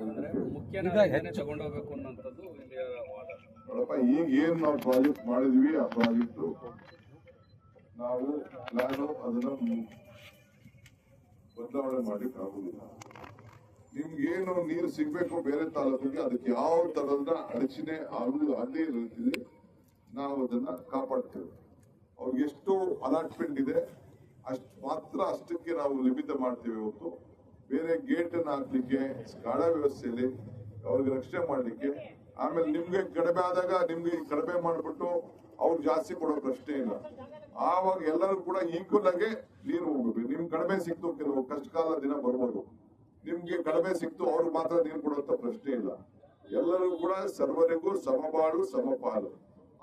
ಅಂದ್ರೆ ಮುಖ್ಯ ಈಗ ಏನ್ ನಾವು ಪ್ರಾಜೆಕ್ಟ್ ಮಾಡಿದ್ವಿ ಆ ಪ್ರಾಜೆಕ್ಟ್ ನಾವು ನಾನು ಅದನ್ನ ಬದಲಾವಣೆ ಮಾಡ್ಲಿಕ್ಕೆ ಆಗುದಿಲ್ಲ ನಿಮ್ಗೇನು ನೀರು ಸಿಗ್ಬೇಕು ಬೇರೆ ತಾಲೂಕಿಗೆ ಅದಕ್ಕೆ ಯಾವ ತರದ ಅಡಚಣೆ ಆಗುದು ಅಲ್ಲೇ ರೀತಿಲಿ ನಾವು ಅದನ್ನ ಕಾಪಾಡ್ತೇವೆ. ಅವ್ರಿಗೆ ಎಷ್ಟು ಅಲಾಟ್ಮೆಂಟ್ ಇದೆ ಅಷ್ಟು ಮಾತ್ರ ಅಷ್ಟಕ್ಕೆ ನಾವು ಲಿಮಿತ ಮಾಡ್ತೇವೆ ಹೊತ್ತು ಬೇರೆ ಗೇಟ್ ಅನ್ನ ಹಾಕ್ಲಿಕ್ಕೆ, ಸ್ಕಾಡ ವ್ಯವಸ್ಥೆಯಲ್ಲಿ ಅವ್ರಿಗೆ ರಕ್ಷಣೆ ಮಾಡ್ಲಿಕ್ಕೆ, ಆಮೇಲೆ ನಿಮ್ಗೆ ಕಡಿಮೆ ಆದಾಗ ನಿಮ್ಗೆ ಕಡಿಮೆ ಮಾಡ್ಬಿಟ್ಟು ಅವ್ರು ಜಾಸ್ತಿ ಕೊಡೋ ಪ್ರಶ್ನೆ ಇಲ್ಲ. ಆವಾಗ ಎಲ್ಲರೂ ಕೂಡ ಈಕ್ವಲ್ ಆಗಿ ನೀರು ಹೋಗ್ಬೇಕು. ನಿಮ್ ಕಡಿಮೆ ಸಿಕ್ತು ಕೆಲವು ಕಷ್ಟಕಾಲ ದಿನ ಬರ್ಬೋದು. ನಿಮ್ಗೆ ಕಡಿಮೆ ಸಿಕ್ತು ಅವ್ರಿಗೆ ಮಾತ್ರ ನೀರು ಕೊಡುವಂತ ಪ್ರಶ್ನೆ ಇಲ್ಲ. ಎಲ್ಲರೂ ಕೂಡ ಸರ್ವರಿಗೂ ಸಮಬಾಳು, ಸಮಪಾಲು.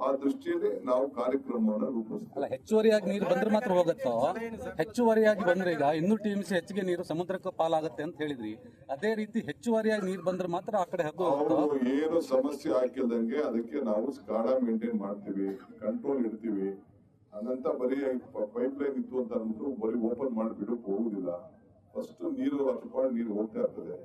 ಆ ದೃಷ್ಟಿಯಲ್ಲಿ ನಾವು ಕಾರ್ಯಕ್ರಮವನ್ನು ರೂಪಿಸ್ತೀವಿ. ಅಲ್ಲ ಹೆಚ್ಚುವರಿಯಾಗಿ ನೀರು ಬಂದ್ರೆ ಮಾತ್ರ ಹೋಗುತ್ತೋ? ಹೆಚ್ಚುವರಿಯಾಗಿ ಬಂದ್ರೆ ಈಗ ಇನ್ನೂರು ಟಿಎಂಸಿ ಹೆಚ್ಚಿಗೆ ನೀರು ಸಮುದ್ರಕ್ಕೆ ಪಾಲಾಗುತ್ತೆ ಅಂತ ಹೇಳಿದ್ರಿ. ಅದೇ ರೀತಿ ಹೆಚ್ಚುವರಿಯಾಗಿ ನೀರು ಬಂದ್ರೆ ಮಾತ್ರ ಆ ಕಡೆ ಹಬ್ಬ ಏನು ಸಮಸ್ಯೆ ಹಾಕಿಲ್ದಂಗೆ ಅದಕ್ಕೆ ನಾವು ಸ್ಕಾಡಾ ಮೇಂಟೈನ್ ಮಾಡ್ತೀವಿ ಕಂಟ್ರೋಲ್ ಇಡ್ತೀವಿ. ಅದಂತ ಬರೀ ಪೈಪ್ ಲೈನ್ ಇತ್ತು ಅಂತ ಅಂದ್ಬಿಟ್ಟು ಬರೀ ಓಪನ್ ಮಾಡಿ ಬಿಡಕ್ ಹೋಗುದಿಲ್ಲ. ಫಸ್ಟ್ ನೀರು ಅಷ್ಟಪಾಡು ನೀರು ಹೋಗ್ತಾ ಇರ್ತದೆ.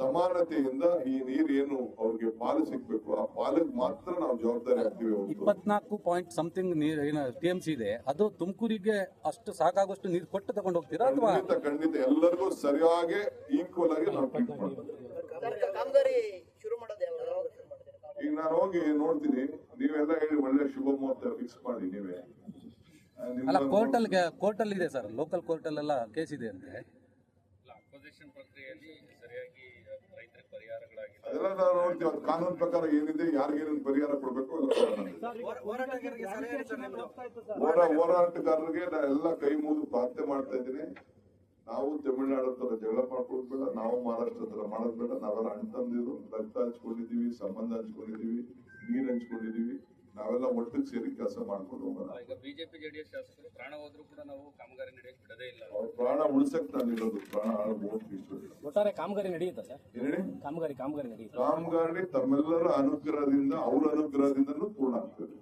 ಸಮಾನತೆಯಿಂದ ಈ ನೀರೇನು ಏನು ಅವ್ರಿಗೆ ಪಾಲು ಸಿಗ್ಬೇಕು? ಆ ಪಾಲಿಗೆ ಮಾತ್ರ ನಾವು ಜವಾಬ್ದಾರಿ ಆಗ್ತೀವಿ ಇಪ್ಪತ್ನಾಲ್ಕು ಪಾಯಿಂಟ್ ಸಮಥಿಂಗ್ ನೀರ್ ಏನ ಟಿ ಎಂ ಸಿ ಇದೆ. ಅದು ತುಮಕೂರಿಗೆ ಅಷ್ಟು ಸಾಕಾಗುವಷ್ಟು ನೀರು ಕೊಟ್ಟು ತಗೊಂಡು ಹೋಗ್ತೀರಾ ಅಥವಾ ಖಂಡಿತ ಖಂಡಿತ. ಎಲ್ಲರಿಗೂ ಸರಿಯಾಗಿ ಈಕ್ವಲ್ ಆಗಿ ನಾವು ಟ್ರೀಟ್ ಮಾಡ್ತೀವಿ? ಈಗ ನಾನು ಹೋಗಿ ನೋಡ್ತೀನಿ. ನೀವೆಲ್ಲ ಹೇಳಿ ಒಳ್ಳೆ ಶುಭ ಮುಹೂರ್ತ ಫಿಕ್ಸ್ ಮಾಡಿ ನೀವೇ. ಅಲ್ಲ ಕೋರ್ಟಲ್ ಕೋರ್ಟಲ್ ಇದೆ ಸರ್. ಲೋಕಲ್ ಕೋರ್ಟಲ್ ಎಲ್ಲ ಕೇಸ್ ಇದೆ ಅಂತೆ. ಅಪೋಸಿಷನ್ ಪ್ರಕ್ರಿಯೆಯಲ್ಲಿ ಸರಿಯಾಗಿ ರೈತರಿಗೆ ಪರಿಹಾರಗಳಾಗಿಲ್ಲ. ಅದೆಲ್ಲ ನಾವು ನೋಡ್ತೀವಿ. ಅದು ಕಾನೂನು ಪ್ರಕಾರ ಏನಿದೆ ಯಾರಿಗೇನು ಪರಿಹಾರ ಕೊಡಬೇಕು. ಹೋರಾ ಹೋರಾಟಗಾರರಿಗೆ ನಾ ಎಲ್ಲ ಕೈ ಮುಗಿದು ಪ್ರಾರ್ಥನೆ ಮಾಡ್ತಾ ಇದ್ದೀನಿ. ನಾವು ತಮಿಳುನಾಡು ಹತ್ರ ಜಗಳ ಮಾಡ್ಕೊಳ್ಳೋದು ಬೇಡ ನಾವು ಮಹಾರಾಷ್ಟ್ರ ಹತ್ರ ಮಾಡೋದು ಬೇಡ. ನಾವೆಲ್ಲ ಅಣ್ಣ ತಂದಿದ್ರು ರಕ್ತ ಹಂಚ್ಕೊಂಡಿದೀವಿ ಸಂಬಂಧ ಹಂಚ್ಕೊಂಡಿದೀವಿ ನೀರು ಹಂಚ್ಕೊಂಡಿದೀವಿ ನಾವೆಲ್ಲ ಒಟ್ಟಿಗೆ ಸೇರಿ ಕೆಲಸ ಮಾಡ್ಕೊಂಡು ಹೋಗೋಣ. ಈಗ ಬಿಜೆಪಿ ಜೆಡಿಎಸ್ ಶಾಸಕರು ಪ್ರಾಣ ಹೋದ್ರೂ ಕೂಡ ನಾವು ಕಾಮಗಾರಿ ನಡೆಯಕ್ಕೆ ಬಿಡದೇ ಇಲ್ಲ. ಅವ್ರ ಪ್ರಾಣ ಉಳಿಸಕ್ ನಾನು ಇರೋದು ಪ್ರಾಣ ಒಟ್ಟಾರೆ ಕಾಮಗಾರಿ ನಡೆಯುತ್ತಾ ಸರ್? ಹೇಳಿ ಕಾಮಗಾರಿ ಕಾಮಗಾರಿ ನಡೆಯುತ್ತೆ? ಕಾಮಗಾರಿ ತಮ್ಮೆಲ್ಲರ ಅನುಗ್ರಹದಿಂದ ಅವ್ರ ಅನುಗ್ರಹದಿಂದಲೂ ಪೂರ್ಣ ಆಗ್ತದೆ.